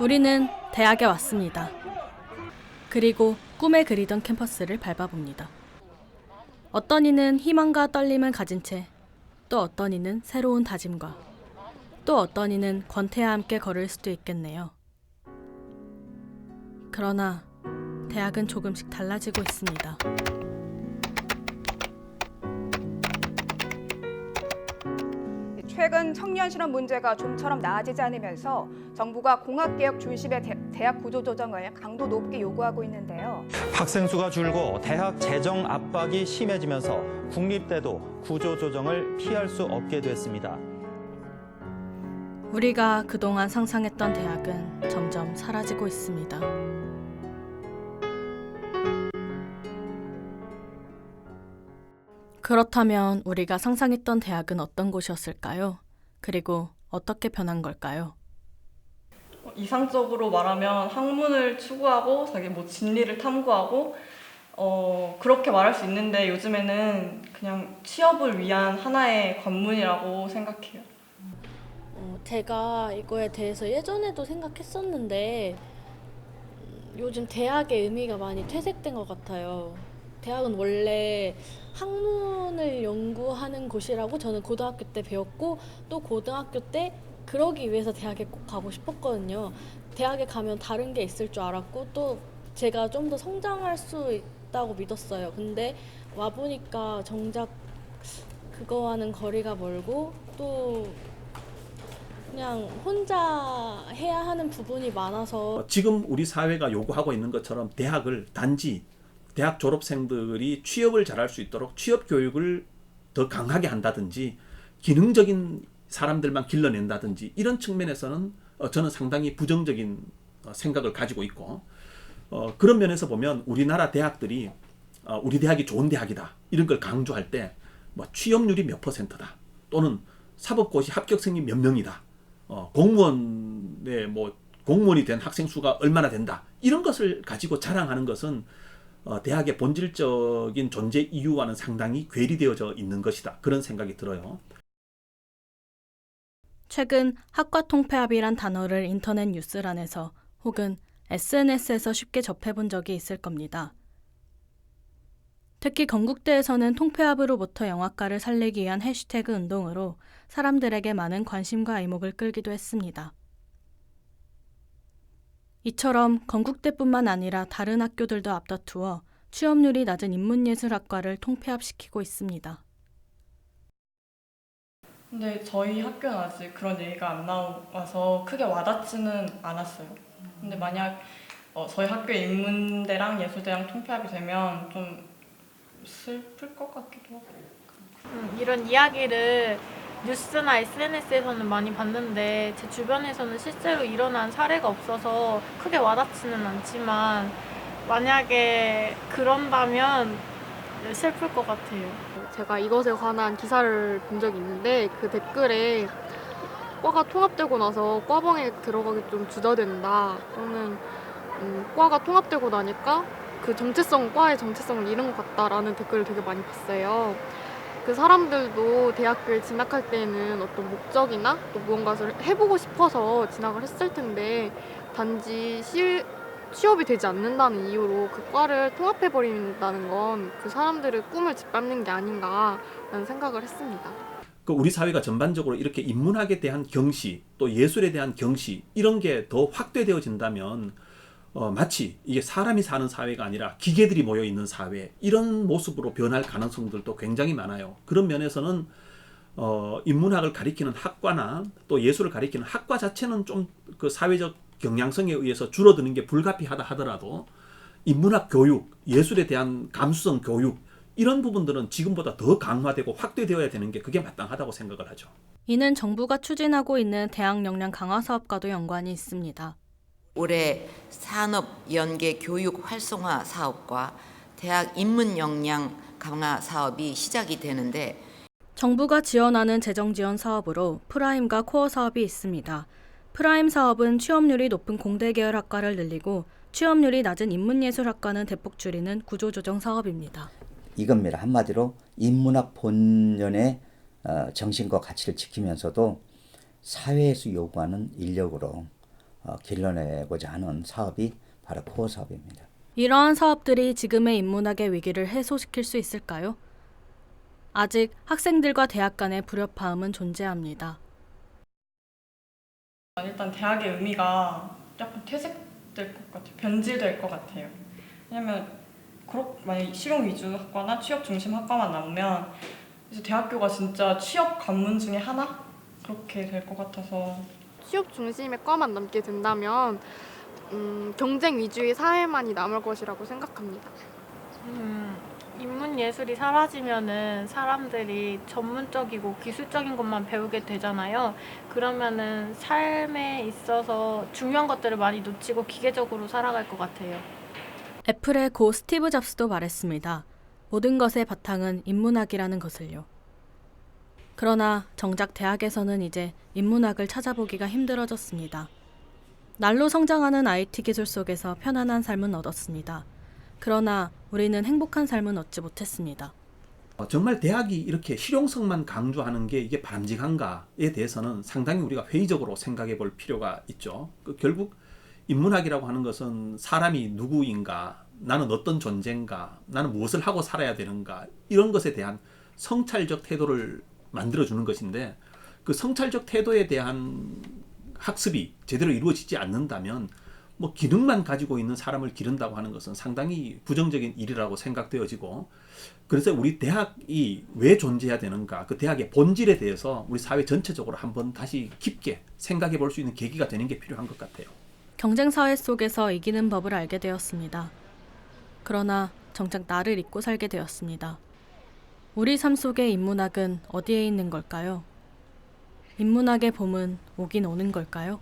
우리는 대학에 왔습니다. 그리고 꿈에 그리던 캠퍼스를 밟아봅니다. 어떤 이는 희망과 떨림을 가진 채, 또 어떤 이는 새로운 다짐과, 또 어떤 이는 권태와 함께 걸을 수도 있겠네요. 그러나 대학은 조금씩 달라지고 있습니다. 최근 청년 실업 문제가 좀처럼 나아지지 않으면서 정부가 공학개혁 중심의 대, 대학 구조 조정을 강도 높게 요구하고 있는데요. 학생 수가 줄고 대학 재정 압박이 심해지면서 국립대도 구조 조정을 피할 수 없게 됐습니다. 우리가 그동안 상상했던 대학은 점점 사라지고 있습니다. 그렇다면 우리가 상상했던 대학은 어떤 곳이었을까요? 그리고 어떻게 변한 걸까요? 어, 이상적으로 말하면 학문을 추구하고 자기 뭐 진리를 탐구하고 어, 그렇게 말할 수 있는데 요즘에는 그냥 취업을 위한 하나의 관문이라고 생각해요. 어, 제가 이거에 대해서 예전에도 생각했었는데 음, 요즘 대학의 의미가 많이 퇴색된 것 같아요. 대학은 원래 학문을 연구하는 곳이라고 저는 고등학교 때 배웠고 또 고등학교 때 그러기 위해서 대학에 꼭 가고 싶었거든요. 대학에 가면 다른 게 있을 줄 알았고 또 제가 좀 더 성장할 수 있다고 믿었어요. 근데 와 보니까 정작 그거와는 거리가 멀고 또 그냥 혼자 해야 하는 부분이 많아서 어, 지금 우리 사회가 요구하고 있는 것처럼 대학을 단지 대학 졸업생들이 취업을 잘할 수 있도록 취업 교육을 더 강하게 한다든지 기능적인 사람들만 길러낸다든지 이런 측면에서는 어, 저는 상당히 부정적인 어, 생각을 가지고 있고 어, 그런 면에서 보면 우리나라 대학들이 어, 우리 대학이 좋은 대학이다 이런 걸 강조할 때 뭐 취업률이 몇 퍼센트다 또는 사법고시 합격생이 몇 명이다 어, 공무원의 뭐 공무원이 된 학생 수가 얼마나 된다 이런 것을 가지고 자랑하는 것은 어, 대학의 본질적인 존재 이유와는 상당히 괴리되어져 있는 것이다 그런 생각이 들어요. 최근 학과 통폐합이란 단어를 인터넷 뉴스란에서 혹은 SNS에서 쉽게 접해본 적이 있을 겁니다. 특히 건국대에서는 통폐합으로부터 영화과를 살리기 위한 해시태그 운동으로 사람들에게 많은 관심과 이목을 끌기도 했습니다. 이처럼 건국대뿐만 아니라 다른 학교들도 앞다투어 취업률이 낮은 인문예술학과를 통폐합시키고 있습니다. 근데 저희 학교는 아직 그런 얘기가 안 나와서 크게 와닿지는 않았어요. 근데 만약 어, 저희 학교 인문대랑 예술대랑 통폐합이 되면 좀 슬플 것 같기도 하고. 음, 이런 이야기를 뉴스나 SNS에서는 많이 봤는데 제 주변에서는 실제로 일어난 사례가 없어서 크게 와닿지는 않지만 만약에 그런다면 슬플 것 같아요. 제가 이것에 관한 기사를 본 적이 있는데 그 댓글에 과가 통합되고 나서 과방에 들어가기 좀 주저된다 또는 음, 과가 통합되고 나니까 그 정체성 과의 정체성을 잃은 것 같다라는 댓글을 되게 많이 봤어요. 그 사람들도 대학교에 진학할 때는 어떤 목적이나 또 무언가를 해보고 싶어서 진학을 했을 텐데 단지 시, 취업이 되지 않는다는 이유로 그 과를 통합해버린다는 건 그 사람들의 꿈을 짓밟는 게 아닌가라는 생각을 했습니다. 그 우리 사회가 전반적으로 이렇게 인문학에 대한 경시 또 예술에 대한 경시 이런 게 더 확대되어진다면 어, 마치 이게 사람이 사는 사회가 아니라 기계들이 모여 있는 사회 이런 모습으로 변할 가능성들도 굉장히 많아요. 그런 면에서는 어, 인문학을 가리키는 학과나 또 예술을 가리키는 학과 자체는 좀 그 사회적 경향성에 의해서 줄어드는 게 불가피하다 하더라도 인문학 교육, 예술에 대한 감수성 교육 이런 부분들은 지금보다 더 강화되고 확대되어야 되는 게 그게 마땅하다고 생각을 하죠. 이는 정부가 추진하고 있는 대학 역량 강화 사업과도 연관이 있습니다. 올해 산업 연계 교육 활성화 사업과 대학 인문 역량 강화 사업이 시작이 되는데 정부가 지원하는 재정 지원 사업으로 프라임과 코어 사업이 있습니다. 프라임 사업은 취업률이 높은 공대 계열 학과를 늘리고 취업률이 낮은 인문예술학과는 대폭 줄이는 구조조정 사업입니다. 이겁니다. 한마디로 인문학 본연의 어, 정신과 가치를 지키면서도 사회에서 요구하는 인력으로 어, 길러내고자 하는 사업이 바로 코어 사업입니다. 이러한 사업들이 지금의 인문학의 위기를 해소시킬 수 있을까요? 아직 학생들과 대학 간의 불협화음은 존재합니다. 일단 대학의 의미가 약간 퇴색될 것 같아요. 변질될 것 같아요. 왜냐면 그렇 만약 실용 위주 학과나 취업 중심 학과만 남으면 이제 대학교가 진짜 취업 관문 중에 하나 그렇게 될 것 같아서 취업 중심의 과만 남게 된다면 음, 경쟁 위주의 사회만이 남을 것이라고 생각합니다. 음, 인문 예술이 사라지면은 사람들이 전문적이고 기술적인 것만 배우게 되잖아요. 그러면은 삶에 있어서 중요한 것들을 많이 놓치고 기계적으로 살아갈 것 같아요. 애플의 고 스티브 잡스도 말했습니다. 모든 것의 바탕은 인문학이라는 것을요. 그러나 정작 대학에서는 이제 인문학을 찾아보기가 힘들어졌습니다. 날로 성장하는 IT 기술 속에서 편안한 삶은 얻었습니다. 그러나 우리는 행복한 삶은 얻지 못했습니다. 어, 정말 대학이 이렇게 실용성만 강조하는 게 이게 바람직한가에 대해서는 상당히 우리가 회의적으로 생각해 볼 필요가 있죠. 그 결국 인문학이라고 하는 것은 사람이 누구인가, 나는 어떤 존재인가, 나는 무엇을 하고 살아야 되는가, 이런 것에 대한 성찰적 태도를 만들어주는 것인데, 그 성찰적 태도에 대한 학습이 제대로 이루어지지 않는다면, 뭐 기능만 가지고 있는 사람을 기른다고 하는 것은 상당히 부정적인 일이라고 생각되어지고, 그래서 우리 대학이 왜 존재해야 되는가, 그 대학의 본질에 대해서 우리 사회 전체적으로 한번 다시 깊게 생각해 볼 수 있는 계기가 되는 게 필요한 것 같아요. 경쟁 사회 속에서 이기는 법을 알게 되었습니다. 그러나 정작 나를 잊고 살게 되었습니다. 우리 삶 속의 인문학은 어디에 있는 걸까요? 인문학의 봄은 오긴 오는 걸까요?